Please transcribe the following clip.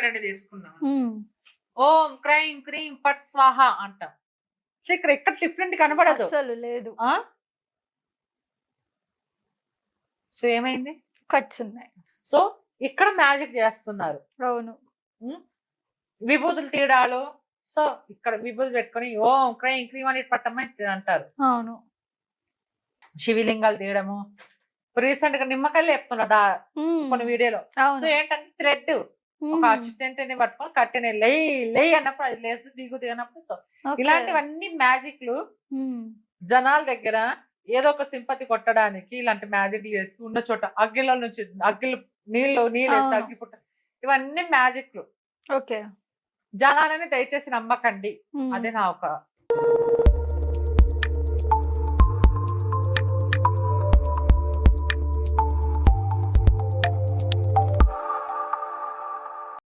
రెండు తీసుకున్నాం. ఓం crime cream పట్ స్వాహ అంటాం. సో ఇక్కడ ఎక్కడ డిఫరెంట్ కనబడదు. అసలు లేదు. ఆ? సో ఏమైంది? కట్స్ ఉన్నాయి. సో ఇక్కడ మ్యాజిక్ చేస్తున్నారు. అవును. విభూతులు తీయడాలు. సో ఇక్కడ విభూతులు పెట్టుకొని ఓం క్రైం క్రీం అని పట్టమని అంటారు. అవును. శివలింగాలు తీయడము. రీసెంట్గా నిమ్మకాయలు చెప్తున్నా. కొన్ని వీడియోలో. సో ఏంటంటే థ్రెడ్ ఒక. అసిస్టెంట్ని పట్టుకొని కట్టెని లై లై అన్నప్పుడు అది లేసు దిగు దిగినప్పుడు. ఇలాంటివన్నీ మ్యాజిక్లు. జనాల దగ్గర ఏదో ఒక సింపతి కొట్టడానికి ఇలాంటి మ్యాజిక్ చేసి ఉన్న చోట అగ్గిలో నుంచి అగ్గిలు నీళ్ళు నీళ్ళు వేసి. అగ్గి పుట్ట ఇవన్నీ మ్యాజిక్లు ఓకే జనాలని దయచేసి నమ్మకండి. అదే నా ఒక